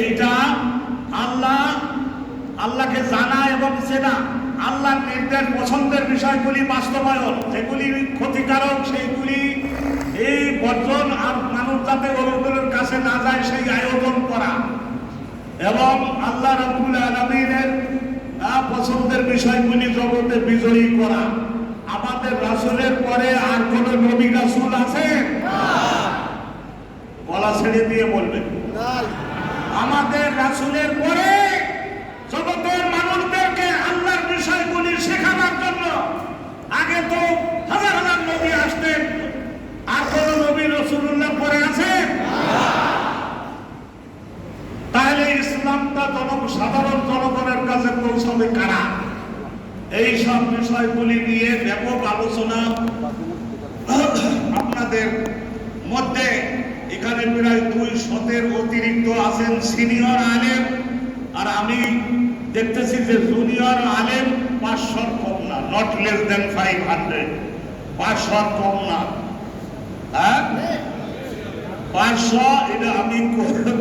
এইটা আল্লাহ, আল্লাহকে জানা এবং চেনা, আল্লাহর নির্দেশ পছন্দের বিষয়গুলি বাস্তবায়ন। যেগুলি ক্ষতিকারক, সেইগুলি এই বর্জন আর মানুষ যাতে ওগুলোর কাছে না যায় সেই আয়োজন করা। এবং আল্লাহ রব্বুল আলমিনের পছন্দের বিষয়গুলি জগতে বিজয়ী করা। আমাদের রাসূলের পরে আর কোন নবী রাসূল আছে গলা ছেড়ে দিয়ে বলবেন আমাদের রাসূলের পরে জগতের মানুষদেরকে আল্লাহর বিষয়গুলি শেখানোর জন্য আগে তো হাজার হাজার নবী আসতেন আর কোন নবী রসুল্লাহ পরে আছে তাহলে ইসলামটা জন সাধারণ জনগণের কাছে পৌঁছাবে কারা? এই সব বিষয়গুলি নিয়ে ব্যাপক আলোচনা আপনাদের মধ্যে এখানে প্রায় দুই শতের অতিরিক্ত আছেন সিনিয়র আলেম। আর আমি দেখতেছি যে জুনিয়র আলেম পাঁচশোর কম না not less than five hundred পাঁচশোর কম না। হ্যাঁ? পাঁচশো, এটা আমি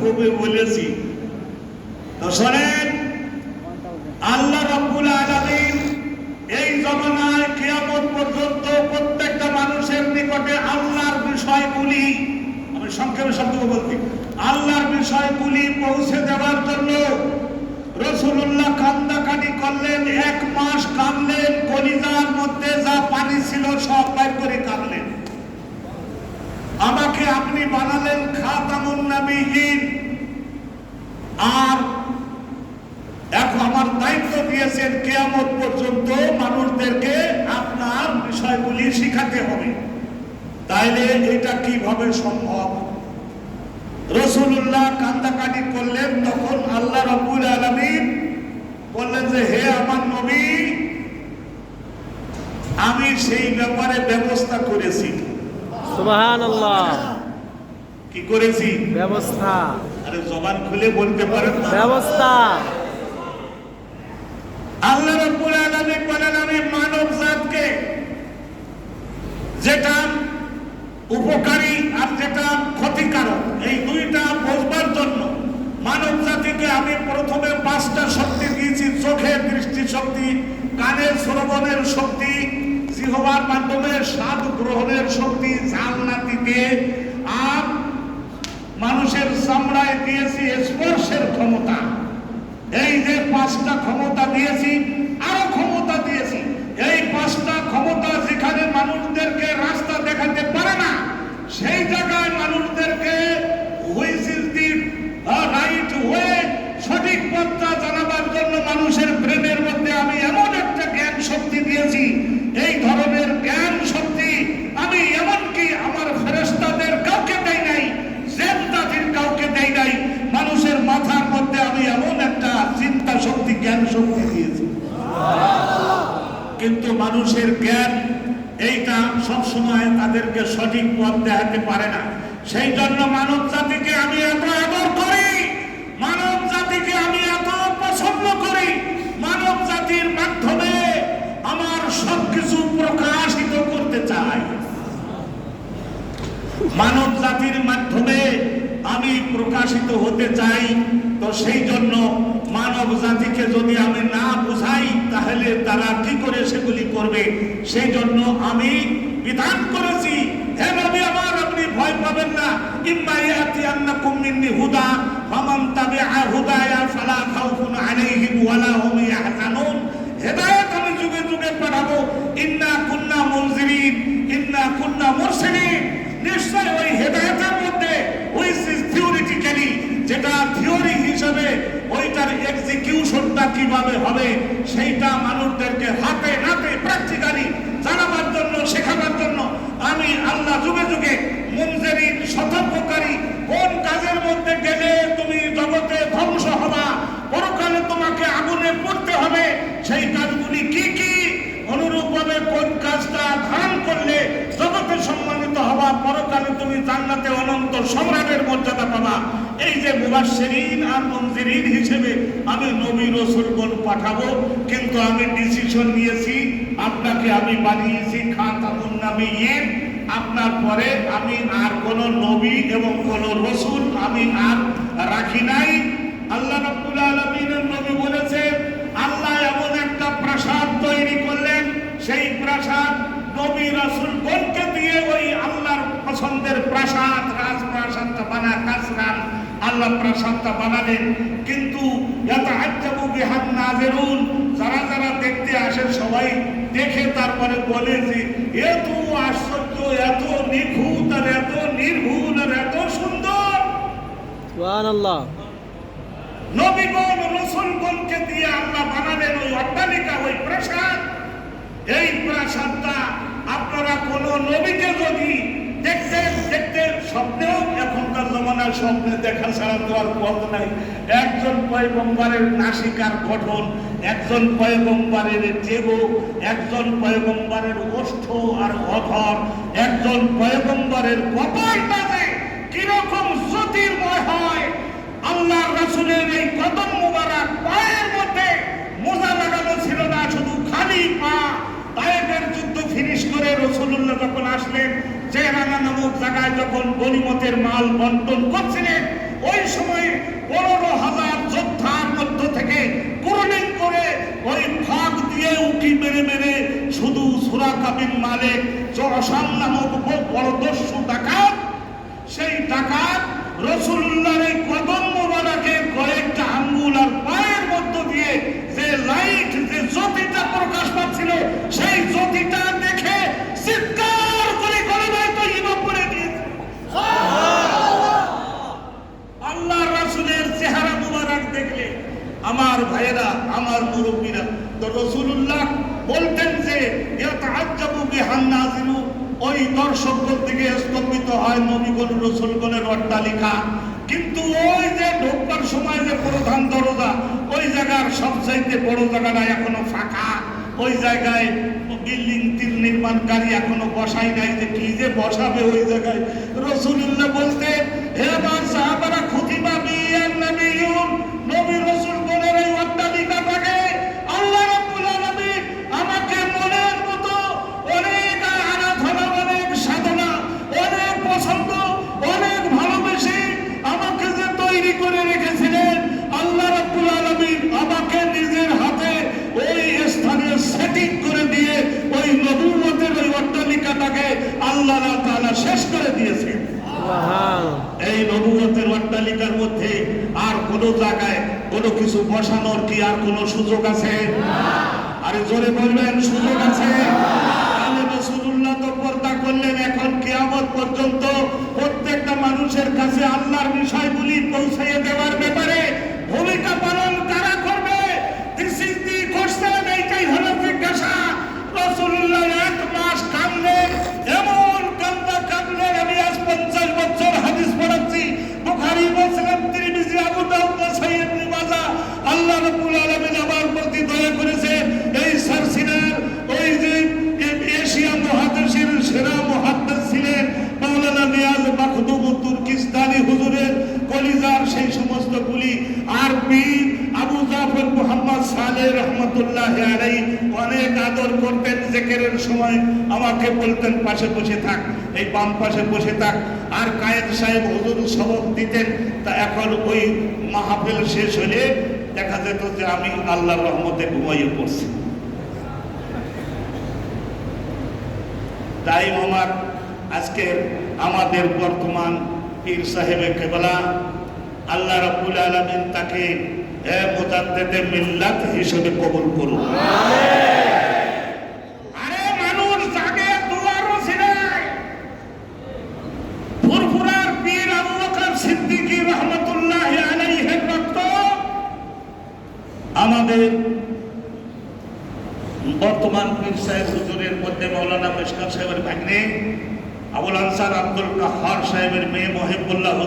কবে বলেছি। তো শোনেন, আল্লাহ রাব্বুল আলামিন এই জমানায় কিয়ামত পর্যন্ত প্রত্যেকটা মানুষের নিকটে আমি সংক্ষেপে শব্দ বলছি আল্লাহর বিষয়গুলি পৌঁছে দেওয়ার জন্য রসুল্লাহ কান্দাকানি করলেন, এক মাস কাঁদলেন, কলিজার মধ্যে যা পানি ছিল সব বাইর করে কাঁদলেন। আমাকে আপনি বানালেন খাতামুন নবীহীন। আর এখন আমার দায়িত্ব দিয়েছেন, কেয়ামত পর্যন্ত মানুষদেরকে আপনার বিষয়গুলি শিখাতে হবে। তাইলে এটা কীভাবে সম্ভব? রসুল্লাহ কান্দাকাটি করলেন তখন আল্লাহ রব্বুল আলমিন বললেন যে হে আমার নবী আমি সেই ব্যাপারে ব্যবস্থা করেছি। কি করেছি? ব্যবস্থা। আরে জবান খুলে বলতে পারেন ব্যবস্থা। আল্লাহ রাব্বুল আলামিন বলেন আমি মানব জাতকে যেটা উপকারী আর যেটা ক্ষতিকারক, এই দুইটা বোঝবার জন্য মানব জাতিকে আমি প্রথমে পাঁচটা শক্তি দিয়েছি চোখের দৃষ্টি শক্তি কানের শ্রবণের শক্তি, জিহবার মাধ্যমে স্বাদ গ্রহণের শক্তি জান্নাতিতে আর মানুষের চামড়ায় দিয়েছি স্পর্শের ক্ষমতা। এই যে পাঁচটা ক্ষমতা দিয়েছি, আরও ক্ষমতা দিয়েছি। এই পাঁচটা ক্ষমতা যেখানে মানুষদেরকে রাস্তা সেই জায়গায় মানুষদেরকে হুইচ রাইট ওয়ে সঠিক পথটা জানাবার জন্য মানুষের ব্রেনের মধ্যে আমি এমন একটা জ্ঞান শক্তি দিয়েছি, এই ধরনের জ্ঞান শক্তি আমি এমনকি আমার ফেরেস্তাদের কাউকে দেই নাই জেন জাতির কাউকে দেই নাই, মানুষের মাথার মধ্যে আমি এমন একটা চিন্তা শক্তি, জ্ঞান শক্তি দিয়েছি। কিন্তু মানুষের জ্ঞান এইটা সবসময় তাদেরকে সঠিক পথ দেখাতে পারে না। সেই জন্য মানব জাতিকে আমি এত আদর করি, মানব জাতিকে আমি এত পছন্দ করি, মানব জাতির মাধ্যমে আমার সবকিছু প্রকাশিত করতে চাই। মানব জাতির মাধ্যমে আমি প্রকাশিত হতে চাই, তো সেই জন্য মানব জাতিকে যদি আমি না বুঝাই, তাহলে তারা কি করে সেগুলি করবে? সেই জন্য আমি বিধান করেছি আমার আপনি ভয় পাবেন না। হেদায়েত আমি যুগে যুগে পাঠাবো। ইন্না কুন্না মুনজিরিন, ইন্না কুন্না মুরসিলিন। নিশ্চয় ওই হেদায়তের মধ্যে ওই থিওরিটিক্যালি যেটা থিওরি হিসেবে ওইটার এক্সিকিউশনটা কীভাবে হবে, সেইটা মানুষদেরকে হাতে নাতে প্র্যাকটিক্যালি জানাবার জন্য, শেখাবার জন্য আমি আল্লাহ যুগে যুগে মুনজেরিন সতর্ককারী কোন কাজের মধ্যে গেলে তুমি জগতে ধ্বংস হবা পরকালে তোমাকে আগুনে পড়তে হবে সেই কাজগুলি কি কি অনুরূপভাবে কোন কাজটা ধারণ করলে জগতে হবা পরকালে তুমি জান্নাতে অনন্ত সম্রাটের মর্যাদা পাবা। এই যে মুবাশশিরিন আর মুনজিরিন হিসেবে আমি নবী রাসূলগণ পাঠাবো, কিন্তু আমি ডিসিশন নিয়েছি, আপনাকে আমি বানিয়েছি খাতামুন নাবিয়্যিন। আপনার পরে আমি আর কোন নবী এবং কোন রসুল আমি আর রাখি নাই। আল্লাহ রাব্বুল আলামিনের নবী বলেছেন, আল্লাহ এমন একটা প্রাসাদ তৈরি করলেন, সেই প্রাসাদ নবী রাসূল গণকে দিয়ে ওই আল্লাহর পছন্দের প্রাসাদ রাজপ্রাসাদটা বানা কাসরান আল্লাহ প্রাসাদটা বানালেন। কিন্তু যারা যারা দেখতে আসে সবাই দেখে তারপরে বলে যে এত আশ্চর্য এত নিখুঁত আর এত নির্ভুল আর এত সুন্দর। নবীগণ রসুলগণকে দিয়ে আল্লাহ বানালেন ওই অট্টালিকা ওই প্রাসাদ। এই প্রাসাদটা আপনারা কোন নবীকে স্বপ্নে দেখা ছাড়া তো আর পথ নাই। একজন পয়গম্বারের নাসিকার গঠন, একজন পয়গম্বারের জেব একজন পয়গম্বারের ওষ্ঠ আর অধর, একজন পয়গম্বারের কপালটাতে কীরকম জ্যোতির্ময় হয়। আল্লাহ রাসুলের এই কদম মুবারক পায়ের মধ্যে মোজা লাগানো ছিল না শুধু খালি পা তায়েফের যুদ্ধ ফিনিশ করে রসুল্লাহ যখন আসলেন চেহারানা নামক জায়গায় যখন গনিমতের মাল বন্টন করছিলেন, ওই সময় পনেরো হাজার যোদ্ধার মধ্য থেকে করে ওই ফাঁক দিয়ে উঁকি মেরে মেরে শুধু সুরা মালিক জরসান নামক বড় দস্যু ডাকাত, সেই ডাকাত রসুল্লাহর এই কদম মোবারকের কয়েকটা আঙ্গুল আর পায়ের মধ্য দিয়ে যে লাইট যে জ্যোতিটা প্রকাশ পাচ্ছিল সেই জ্যোতিটা দেখে চিৎকার করে গলায় তো ইমাম করে দিয়েছে আল্লাহ রাসূলের চেহারা মুবারক দেখলে আমার ভাইয়েরা আমার মুরব্বীরা তো রসুল্লাহ বলতেন যে ইয়াতাআজ্জাবু বিহান নাজিরু স্তম্ভিত হয় নবীগণ, রসুলগণের অট্টালিকা। কিন্তু ওই যে ঢোকার সময় যে প্রধান দরজা, ওই জায়গার সবচাইতে বড় জায়গাটা এখনও ফাঁকা। ওই জায়গায় বিল্ডিং নির্মাণকারী এখনও বসাই নাই যে কি যে বসাবে ওই জায়গায়। রসুল্লাহ বলতে হে আমার সাহাবারা খুতিবা বিয়ান নবিয়ুন নবী রসুলগণের এই অট্টালিকাটাকে আল্লাহ রাব্বুল আলামিন আমাকে মনের মতো অনেক আরাধনা অনেক সাধনা অনেক পছন্দ অনেক ভালোবেসে আমাকে যে তৈরি করে রেখেছিলেন আল্লাহ রাব্বুল আলামিন আমাকে নিজের হাতে ওই স্থানে সেটিং করে দিয়ে ওই নবুয়তের ওই অট্টালিকাটাকে আল্লাহ তাআলা শেষ করে দিয়েছেন সুবহান এই নবুয়তের মধ্যে আর কোন জায়গায় কোনো কিছু বসানোর কি আর কোনো সুযোগ আছে? আরে জোরে বলবেন সুযোগ আছে? তো পর্দা করলেন। এখন কিয়ামত পর্যন্ত প্রত্যেকটা মানুষের কাছে আল্লাহর বিষয়গুলি পৌঁছাইয়ে দেওয়ার ব্যাপারে ভূমিকা পালন কারা করবে দিস ইজ দি কোশ্চেন এইটাই হলো জিজ্ঞাসা রাসূলুল্লাহ এক মাস কাঁদলেন এমন কান্দা কাঁদলেন আমি আজ পঞ্চাশ বছর হাদিস পড়াচ্ছি বুখারী মুসলিম তিরমিজি আবু দাউদ নাসাই ইবনে মাজাহ আল্লাহ রাব্বুল আলামিন আমার প্রতি দয়া করেছে এই সারসিনার ওই যে এশিয়া মহাদেশের সেরা মুহাদ্দিস ছিলেন মাওলানা নিয়াজ মাখদুম তুর্কিস্তানি হুজুরের কলিজার সেই সমস্ত গুলি আর পীর আবু জাফর মুহাম্মদ সালেহ রহমতুল্লাহ আলাই অনেক আদর করতেন জেকেরের সময়। আমাকে বলতেন, পাশে বসে থাক, এই বাম পাশে বসে থাক। আর কায়েদ সাহেব সবক দিতেন। তা এখন ওই মাহফিল শেষ হলে দেখা যেত যে আমি আল্লাহর রহমতে ঘুমাইয়ে পড়ছি। তাই আমার আজকে আমাদের বর্তমান পীর সাহেবের কেবলা, আল্লাহ রাব্বুল আলামিন তাকে এ মিল্লাত হিসেবে কবুল করুন। আরে মানুষ জাগে, দুয়ারও ছিনায় ফুরফুরার পীর আবু বকর সিদ্দিকী বর্তমান পীর সাহেব মধ্যে মৌলানা মেশকাত সাহেবের ভাগ্নে আবুল আনসার আব্দুল কাহার সাহেবের মেয়ে মহিবুল্লাহ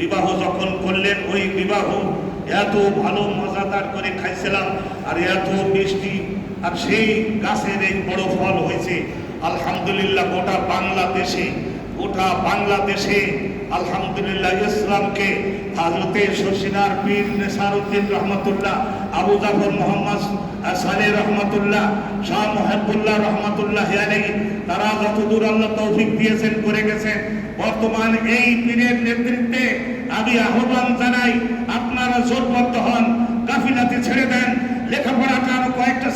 বিবাহ যখন করলেন, ওই বিবাহ এত ভালো মজাদার করে খাইছিলাম আর এত মিষ্টি আর সেই গাছের এই বড় ফল হয়েছে। আলহামদুলিল্লাহ গোটা বাংলাদেশে গোটা বাংলাদেশে আলহামদুলিল্লাহ ইসলামকে হাজরতে শশিনার পীর রহমতুল্লাহ, আবু জাফর মোহাম্মদ সালে রহমতুল্লাহ, শাহ মহাবুল্লাহ রহমতুল্লাহ তারা যতদূর আল্লাহ তৌফিক দিয়েছেন, করে গেছেন। বর্তমান এই পীরের নেতৃত্বে আমি আহ্বান জানাই, আপনারা জোরবদ্ধ হন কাফিলাতে ছেড়ে দেন লেখাপড়া কারও কয়েকটা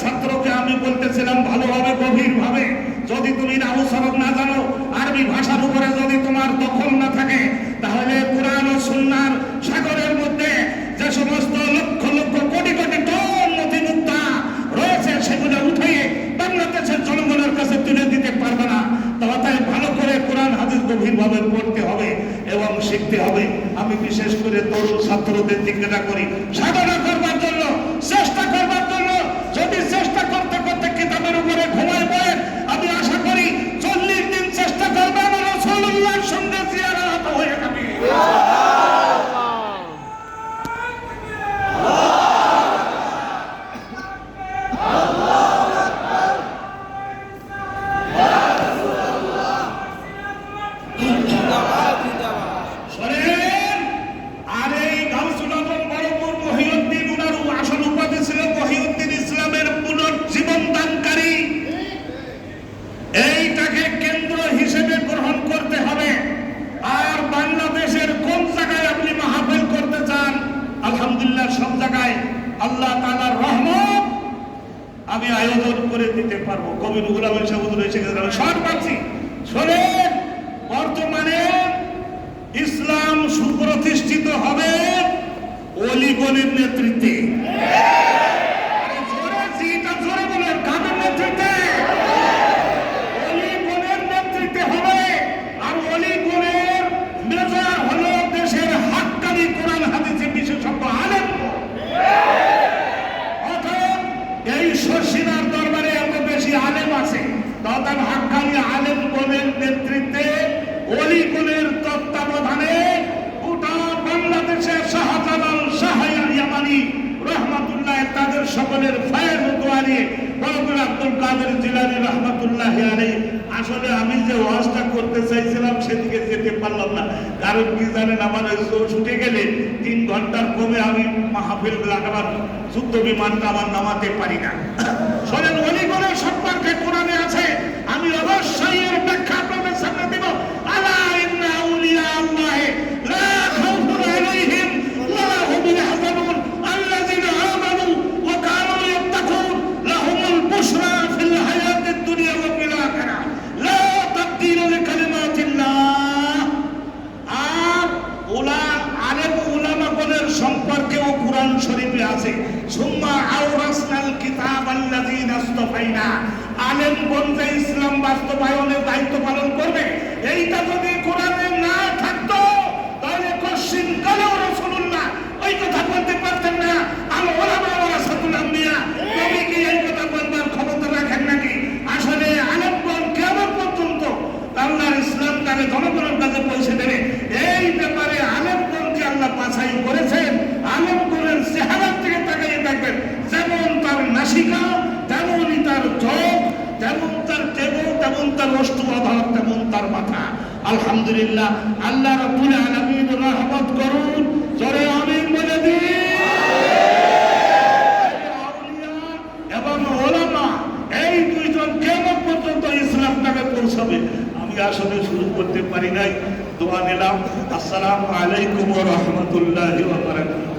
আমি বলতেছিলাম ভালোভাবে, গভীরভাবে। যদি তুমি নাহু সরব না জানো, আরবি ভাষার উপরে যদি তোমার দখল না থাকে, তাহলে কোরআন ও সুন্নার সাগরের মধ্যে যে সমস্ত লক্ষ লক্ষ কোটি কোটি টন নথিমুক্তা রয়েছে, সেগুলো উঠিয়ে বাংলাদেশের জনগণের কাছে তুলে দিতে পারবে না। তাই ভালো করে কোরআন, হাদিস গভীরভাবে পড়তে হবে এবং শিখতে হবে। আমি বিশেষ করে তরুণ ছাত্রদের জিজ্ঞাসা করি, সাধনা করবার জন্য চেষ্টা করবার জন্য যদি চেষ্টা করতে করতে কিতাবের উপরে ঘুমায় পড়েন আমি আশা করি চল্লিশ দিন চেষ্টা করবেন রসুল্লাহর সঙ্গে জিয়ারত হয়ে যাবে শোনেন, আর এই গাউসুল আজম বড়পুর মহিউদ্দিন উনার আসল উপাধি ছিল মহিউদ্দিন ইসলামের পুনর্জীবন দানকারী এইটাকে কেন্দ্র হিসেবে গ্রহণ করতে হবে আর বাংলাদেশের কোন জায়গায় আপনি মাহফিল করতে চান আলহামদুলিল্লাহ সব জায়গায় আল্লাহ তালার রহমত আমি আয়োজন করে দিতে পারব। কবি রুহুল আমিন সাহুদুর এসে গেছে পাচ্ছি। শোনেন, বর্তমানে ইসলাম সুপ্রতিষ্ঠিত হবে অলিগলির নেতৃত্বে আরে জোরে জিটা জোরে বলেন কাদের নেতৃত্বে অলিগলের নেতৃত্বে হবে আর অলিগলের মেজর হলো দেশের হাক্কানি কোরআন হাদিসে বিশেষজ্ঞ আলেম অতএব এই শর্ষিনার দরবারে এত বেশি আলেম আছে তথাৎ হাক্কানি আলেম গণের নেতৃত্বে অলি গুণের তত্ত্বাবধানে গোটা বাংলাদেশের শাহজালাল শাহ ইয়ামানি রহমাতুল্লাহ সকলের ফায়েজ দোয়া নিয়ে আব্দুল কাদের জিলানি রহমাতুল্লাহ আলী আসলে আমি যে ওয়াজটা করতে চাইছিলাম, সেদিকে যেতে পারলাম না। কারণ কি জানেন, আমার ছুটে গেলে তিন ঘণ্টার কমে আমি মাহফিল লাগাবার যুদ্ধ বিমানটা আমার নামাতে পারি না। শোনেন অলিগলের সম্পর্কে কোরআনে আছে, আমি অবশ্যই এর ব্যাখ্যা আপনাদের সামনে দেব লা খাউফুন আলাইহিম ওয়া হুম ইয়াহজানুন আল্লাযিনা আমানু ওয়া কানু ইয়াত্তাকুন লাহুমুল বুশরা ফিল হায়াতিদ দুনিয়া ওয়া ফিল আখিরাহ লা তাবদীলা লিকালিমাতিল্লাহ আর ওলা আলেম উলামাগণের সম্পর্কেও কোরআন শরীফে আছে সুম্মা আওরাসনাল কিতাব আল্লাযীনা ইসতাফাইনা আলেমগণ যে ইসলাম বাস্তবায়নের দায়িত্ব পালন করবে এইটা যদি কোরআনে না থাকতো তাহলে কশিন কালেও রাসূলুল্লাহ ওই কথা বলতে পারতেন না আল উলামা ওয়ারাসাতুল আম্বিয়া নবী কি এই কথা বলবার ক্ষমতা রাখেন নাকি আসলে আলেমগণ কেমন পর্যন্ত আল্লাহর ইসলাম তাকে জনগণের কাছে পৌঁছে দেবে এই ব্যাপারে আলেমগণকে আল্লাহ বাছাই করেছেন আলেমগণের চেহারার থেকে তাকাইয়ে দেখবেন যেমন তার নাসিকা তেমনই তার চোখ যেমন তার তেমন তার অষ্টু তেমন তার মাথা। আলহামদুলিল্লাহ, আল্লাহ রাব্বুল আলামিন রহমত করুন। আমিন বলে দিন। এবং ওলামা, এই দুইজন কেমন পর্যন্ত ইসলামটাকে পৌঁছাবে? আমি আসলে শুরু করতে পারি নাই। দোয়া নিলাম। আসসালামু আলাইকুম ওয়া রাহমাতুল্লাহি ওয়া বারাকাতুহু।